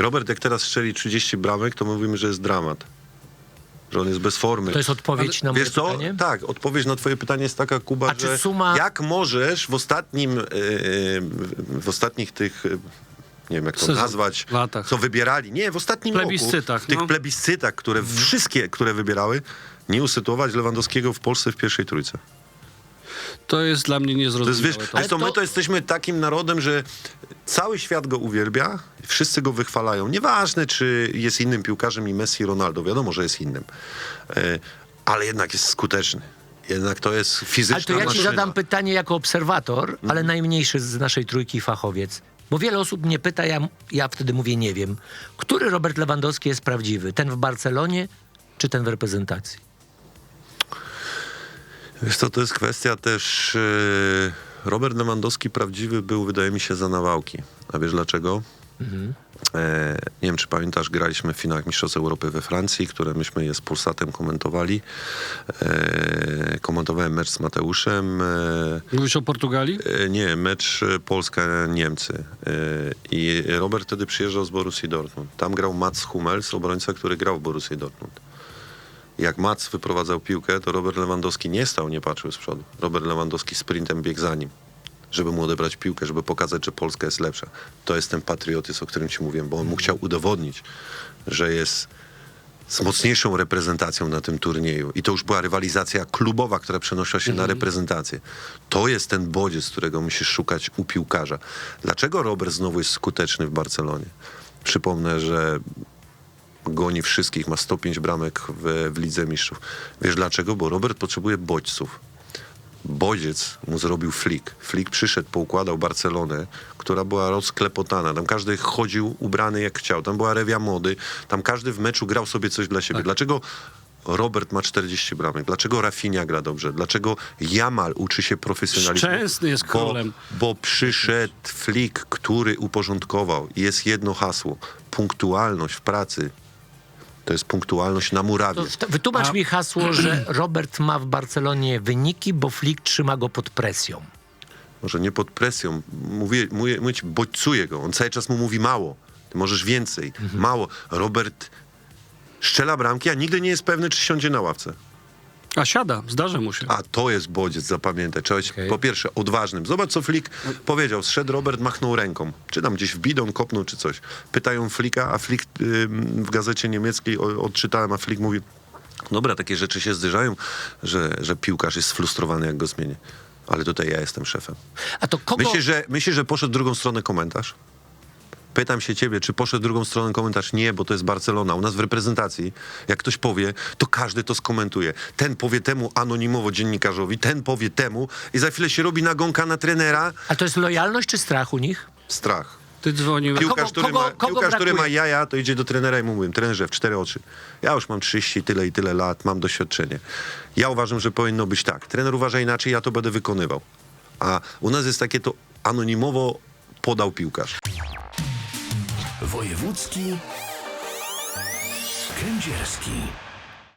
Robert, jak teraz strzeli 30 bramek, to mówimy, że jest dramat. Że on jest bez formy. To jest odpowiedź na moje Wiesz co? pytanie? Tak, odpowiedź na twoje pytanie jest taka, Kuba, A czy że suma- jak możesz w ostatnim, e, w ostatnich tych, e, nie wiem jak to Sezon, nazwać, latach. co wybierali, nie, w ostatnim Plebiscytach, roku, w tych no. plebiscytach, które wszystkie, które wybierały, nie usytuować Lewandowskiego w Polsce w pierwszej trójce. To jest dla mnie To jest, niezrozumiałe. wiesz, to. wiesz to, my to jesteśmy takim narodem, że cały świat go uwielbia, wszyscy go wychwalają. Nieważne, czy jest innym piłkarzem i Messi, Ronaldo, wiadomo, że jest innym. E, ale jednak jest skuteczny. Jednak to jest fizyczna Ale to ja ci maszyna. zadam pytanie jako obserwator, ale najmniejszy z naszej trójki fachowiec. Bo wiele osób mnie pyta, ja, ja wtedy mówię nie wiem. Który Robert Lewandowski jest prawdziwy? Ten w Barcelonie czy ten w reprezentacji? Wiesz co, to jest kwestia też... e, Robert Lewandowski prawdziwy był, wydaje mi się, za nawałki. A wiesz dlaczego? E, nie wiem, czy pamiętasz, graliśmy w finałach Mistrzostw Europy we Francji, które myśmy je z Pulsatem komentowali. E, komentowałem mecz z Mateuszem. E, Mówisz o Portugalii? E, Nie, mecz e, Polska-Niemcy. E, I Robert wtedy przyjeżdżał z Borussii Dortmund. Tam grał Mats Hummels, obrońca, który grał w Borussii Dortmund. Jak Mats wyprowadzał piłkę, to Robert Lewandowski nie stał, nie patrzył z przodu. Robert Lewandowski sprintem biegł za nim, żeby mu odebrać piłkę, żeby pokazać, że Polska jest lepsza. To jest ten patriotyzm, o którym ci mówiłem, bo on mu chciał udowodnić, że jest z mocniejszą reprezentacją na tym turnieju. I to już była rywalizacja klubowa, która przenosiła się na reprezentację. To jest ten bodziec, którego musisz szukać u piłkarza. Dlaczego Robert znowu jest skuteczny w Barcelonie? Przypomnę, że goni wszystkich, ma 105 bramek w, w Lidze Mistrzów. Wiesz dlaczego? Bo Robert potrzebuje bodźców. Bodziec mu zrobił flik. Flik przyszedł, poukładał Barcelonę, która była rozklepotana. Tam każdy chodził ubrany jak chciał. Tam była rewia mody. Tam każdy w meczu grał sobie coś dla siebie. Dlaczego Robert ma 40 bramek? Dlaczego Rafinha gra dobrze? Dlaczego Jamal uczy się profesjonalizmu? Szczęsny jest Bo, królem. bo przyszedł flik, który uporządkował. Jest jedno hasło. Punktualność w pracy. To jest punktualność na murawie. To wytłumacz A- mi hasło, że Robert ma w Barcelonie wyniki, bo Flick trzyma go pod presją. Może nie pod presją. Mówię, mówię, mówię ci, bodźcuje go. On cały czas mu mówi mało. Ty możesz więcej. Mało. Robert szczela bramki, a nigdy nie jest pewny, czy siądzie na ławce. A siada, zdarza mu się. A to jest bodziec, zapamiętaj. Trzeba być Okej. po pierwsze odważnym. Zobacz, co Flick powiedział. Zszedł Robert, machnął ręką. Czy tam gdzieś w bidon kopnął, czy coś. Pytają Flicka, a Flick ym, w gazecie niemieckiej o- odczytałem, a Flick mówi dobra, takie rzeczy się zdarzają, że, że piłkarz jest sfrustrowany, jak go zmienię. Ale tutaj ja jestem szefem. A to kogo... Myślisz, że, myślisz, że poszedł w drugą stronę komentarz? Pytam się ciebie, czy poszedł w drugą stronę komentarz? Nie, bo to jest Barcelona. U nas w reprezentacji, jak ktoś powie, to każdy to skomentuje. Ten powie temu anonimowo dziennikarzowi, ten powie temu i za chwilę się robi nagonka na trenera. A to jest lojalność czy strach u nich? Strach. Ty dzwonił. kogo- Piłkarz, który, kogo- ma, kogo piłkarz który ma jaja, to idzie do trenera i mu mówię, trenerze, w cztery oczy. Ja już mam 30 tyle i tyle lat, mam doświadczenie. Ja uważam, że powinno być tak. Trener uważa inaczej, ja to będę wykonywał. A u nas jest takie to anonimowo podał piłkarz. Wojewódzki Kędzierski